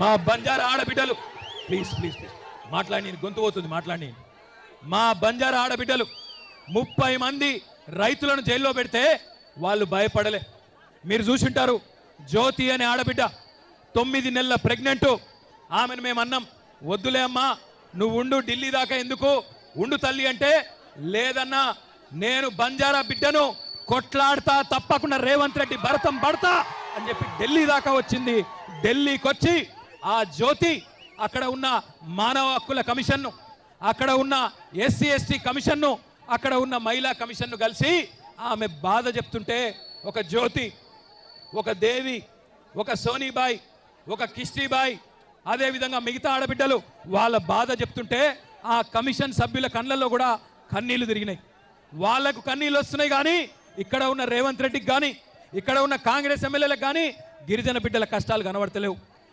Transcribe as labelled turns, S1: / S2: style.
S1: మా బంజారా ఆడబిడ్డలు. Please please please మాట్లాడి నేను గొంతు పోతుంది మాట్లాడి. మా బంజారా ఆడబిడ్డలు ముప్పై మంది రైతులను జైల్లో పెడితే వాళ్ళు భయపడలే. మీరు చూసింటారు జ్యోతి అనే ఆడబిడ్డ తొమ్మిది నెలల ప్రెగ్నెంట్ ఆమెను మేము అన్నాం వద్దులే అమ్మా నువ్వు ఉండు ఢిల్లీ దాకా ఎందుకు? ఉండు తల్లి అంటే లేదన్నా నేను బంజారా బిడ్డను కొట్లాడతా తప్పకుండా రేవంత్ రెడ్డి భరతం పడతా అని చెప్పి ఢిల్లీ దాకా వచ్చింది. ఢిల్లీకి వచ్చి ఆ జ్యోతి అక్కడ ఉన్న మానవ హక్కుల కమిషన్ను అక్కడ ఉన్న ఎస్సీ ఎస్టీ కమిషన్ను అక్కడ ఉన్న మహిళా కమిషన్ను కలిసి ఆమె బాధ చెప్తుంటే ఒక జ్యోతి ఒక దేవి ఒక సోనీబాయ్ ఒక కిష్టీబాయ్ అదేవిధంగా మిగతా ఆడబిడ్డలు వాళ్ళ బాధ చెప్తుంటే ఆ కమిషన్ సభ్యుల కళ్ళల్లో కూడా కన్నీళ్ళు తిరిగినాయి. వాళ్ళకు కన్నీళ్ళు వస్తున్నాయి కానీ ఇక్కడ ఉన్న రేవంత్ రెడ్డికి కానీ ఇక్కడ ఉన్న కాంగ్రెస్ ఎమ్మెల్యేలకు కానీ గిరిజన బిడ్డల కష్టాలు కనబడతలేవు.